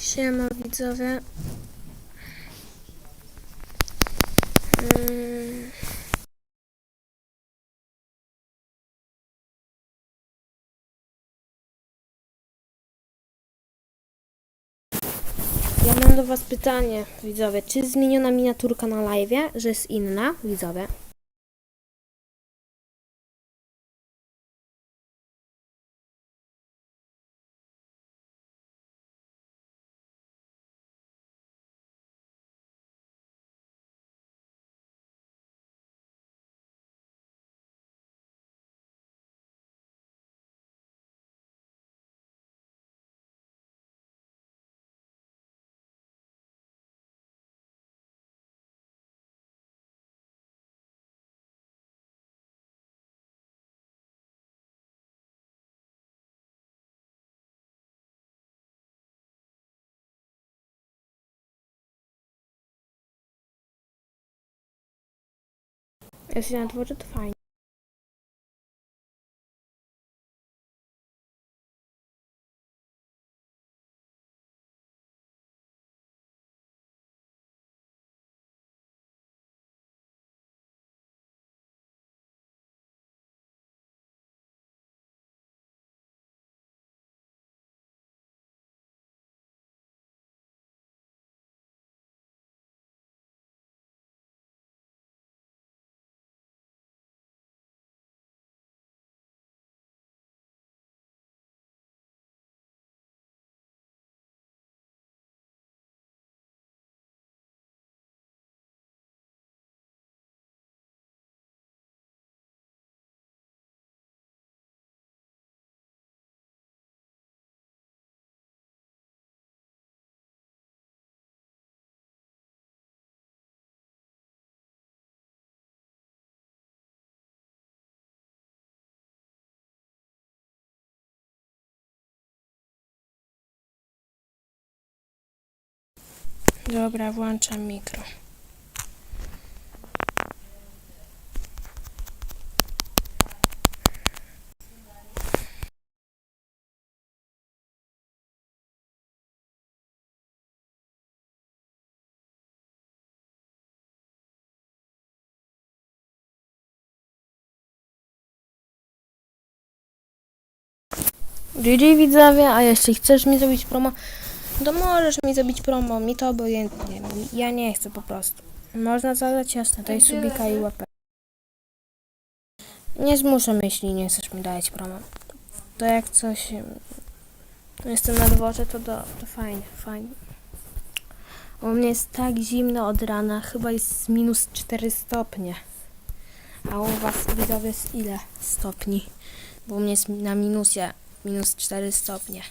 Siema widzowie. Mm. Ja mam do was pytanie, widzowie. Czy zmieniona miniaturka na live, że jest inna, widzowie? Jeśli na dworze, to fajnie. Dobra, włączam mikro. GG widzowie, a jeśli chcesz mi zrobić promo, to możesz mi zrobić promo, mi to obojętnie. Ja nie chcę po prostu. Można zadać jasne, daj subika i łapę. Nie zmuszam, jeśli nie chcesz mi dać promo. To jak coś... em, Jestem na dworze, to, do, to fajnie, fajnie. U mnie jest tak zimno od rana, chyba jest minus 4 stopnie. A u was widzowie jest ile stopni? Bo u mnie jest na minusie minus 4 stopnie.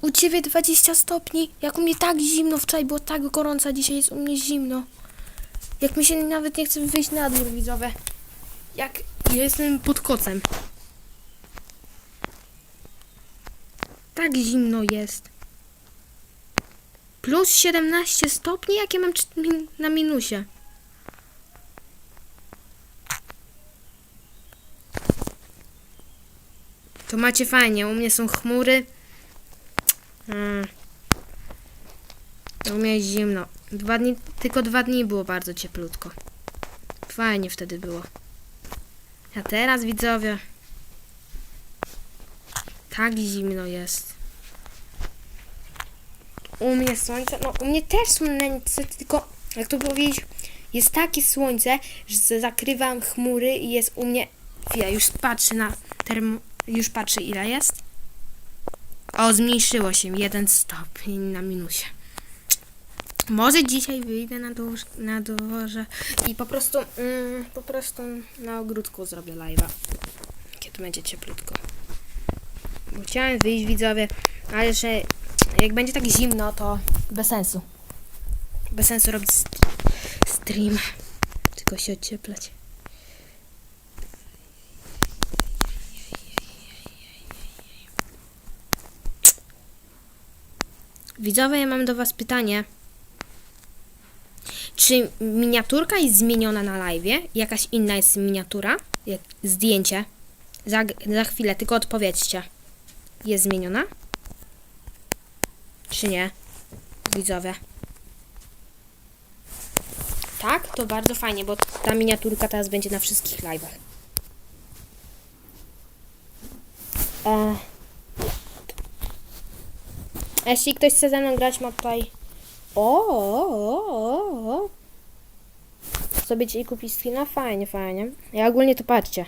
U ciebie 20 stopni? Jak u mnie tak zimno wczoraj było tak gorąco, a dzisiaj jest u mnie zimno. Jak mi się nawet nie chce wyjść na dwór widzowe. Jak ja jestem pod kocem. Tak zimno jest. Plus 17 stopni? Jakie mam na minusie? To macie fajnie. U mnie są chmury. Mm. Mnie jest zimno. Dwa dni, tylko dwa dni było bardzo cieplutko. Fajnie wtedy było. A teraz widzowie. Tak zimno jest. U mnie słońce, no u mnie też słońce, tylko jak to powiedzieć, jest takie słońce, że zakrywam chmury i jest u mnie, ja już patrzę na termo, już patrzę ile jest. O, zmniejszyło się, jeden stopień na minusie. Może dzisiaj wyjdę na, dwór, na dworze i po prostu, mm, po prostu na ogródku zrobię live'a, kiedy będzie cieplutko. Bo chciałem wyjść widzowie, ale że jak będzie tak zimno, to bez sensu. Bez sensu robić st- stream. Tylko się ocieplać. Widzowie, ja mam do was pytanie. Czy miniaturka jest zmieniona na live? Jakaś inna jest miniatura? Jak zdjęcie? Za, za chwilę, tylko odpowiedzcie. Jest zmieniona? Czy nie? Widzowie. Tak, to bardzo fajnie, bo ta miniaturka teraz będzie na wszystkich live'ach. E... Jeśli ktoś chce ze mną grać, ma tutaj... O, o, o, o. Sobie dzisiaj kupić skina? Fajnie, fajnie. Ja ogólnie to patrzcie.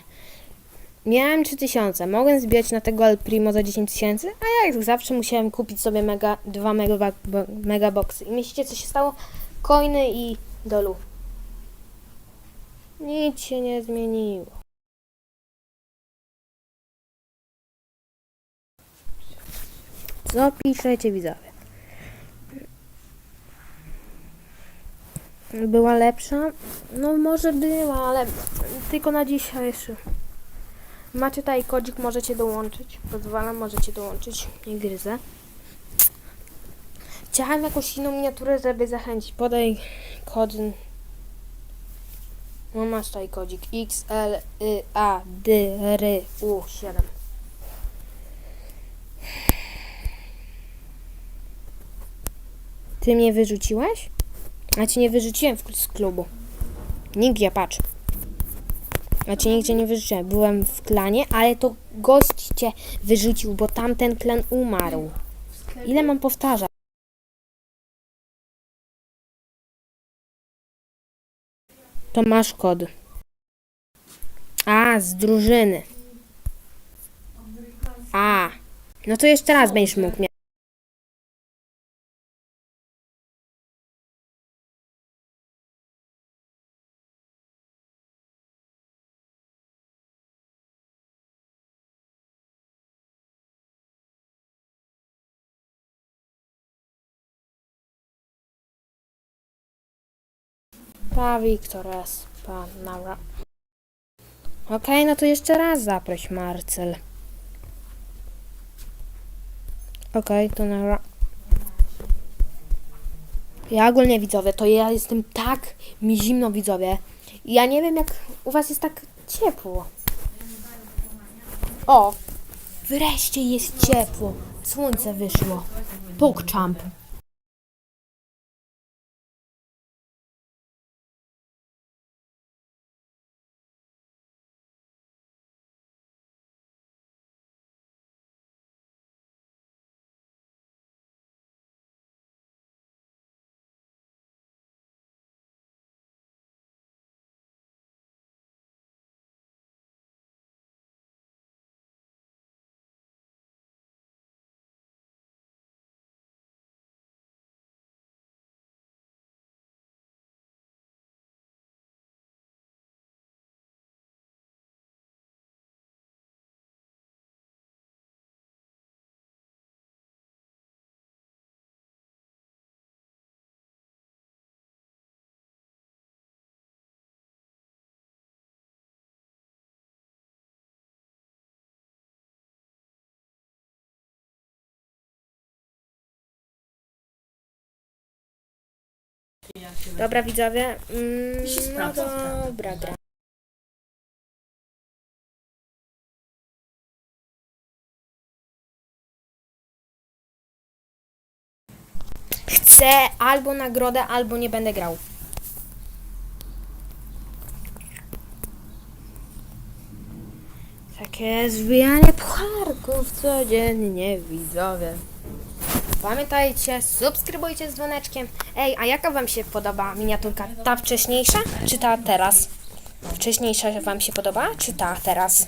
Miałem 3000, mogłem zbierać na tego El Primo za 10 tysięcy, a jak zawsze musiałem kupić sobie mega, dwa mega, mega boxy. I myślicie co się stało? Coiny i dolu. Nic się nie zmieniło. No, Zapiszecie widzowie. Była lepsza? No może była, ale tylko na dzisiejszy. Macie tutaj kodzik, możecie dołączyć. Pozwalam, możecie dołączyć. Nie gryzę. Chciałem jakąś inną miniaturę, żeby zachęcić. Podaj kod. No masz tutaj kodzik XLYADRU7. Ty mnie wyrzuciłeś? A cię nie wyrzuciłem z klubu. Nigdzie, patrz. Ja cię nigdzie nie wyrzuciłem. Byłem w klanie, ale to gość cię wyrzucił, bo tamten klan umarł. Ile mam powtarzać? To masz kod. A, z drużyny. A. No to jeszcze raz będziesz mógł mnie. Pa, Wiktor S. Pa, Nara. Okej, no to jeszcze raz zaproś Marcel. Okej, to Nara. Ja ogólnie widzowie, to ja jestem tak mi zimno widzowie. Ja nie wiem jak u was jest tak ciepło. O, wreszcie jest ciepło. Słońce wyszło. Pokczamp. Dobra widzowie. Mm, no dobra, gra. Chcę albo nagrodę, albo nie będę grał. Takie zwijanie pucharków codziennie, widzowie. Pamiętajcie, subskrybujcie z dzwoneczkiem. Ej, a jaka wam się podoba miniaturka? Ta wcześniejsza, czy ta teraz? Wcześniejsza wam się podoba, czy ta teraz?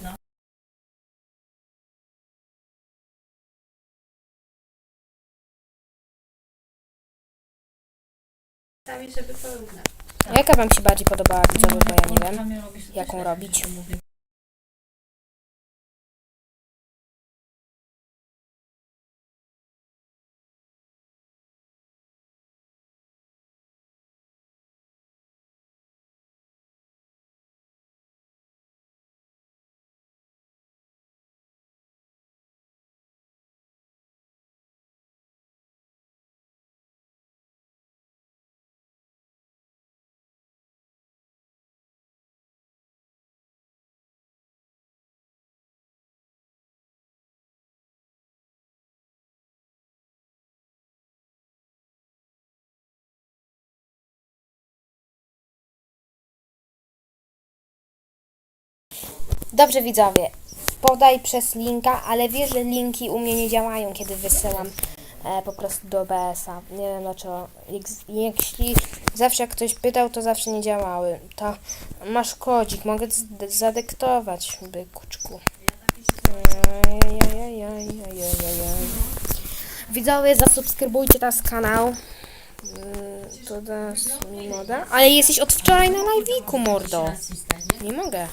Sami, żeby porównać. A jaka wam się bardziej podobała, widzowie, bo ja nie wiem. Jaką robić. Dobrze widzowie, podaj przez linka, ale wiesz, że linki u mnie nie działają, kiedy wysyłam e, po prostu do BS-a. Nie wiem dlaczego. Jeśli zawsze jak ktoś pytał, to zawsze nie działały. To masz kodzik, mogę zadyktować, bykuczku. Widzowie, zasubskrybujcie nas kanał. Mm, to teraz moda. Ale jesteś od wczoraj na live'iku, mordo. Nie mogę.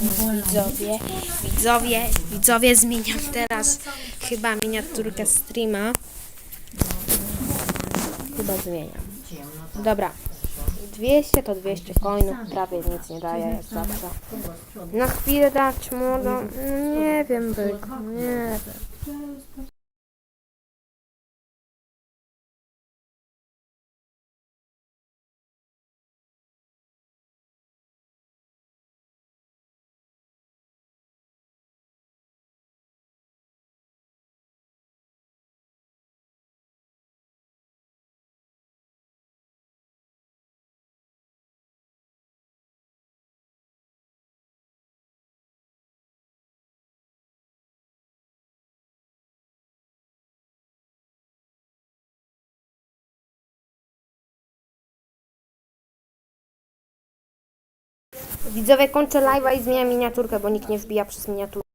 Widzowie, widzowie, widzowie, zmieniam teraz chyba miniaturkę streama. Chyba zmieniam. Dobra. 200 to 200 coinów, prawie nic nie daje jak zawsze. Na chwilę dać no, no nie wiem, byk, nie wiem. Widzowie, kończę live'a i zmieniam miniaturkę, bo nikt nie wbija przez miniaturkę.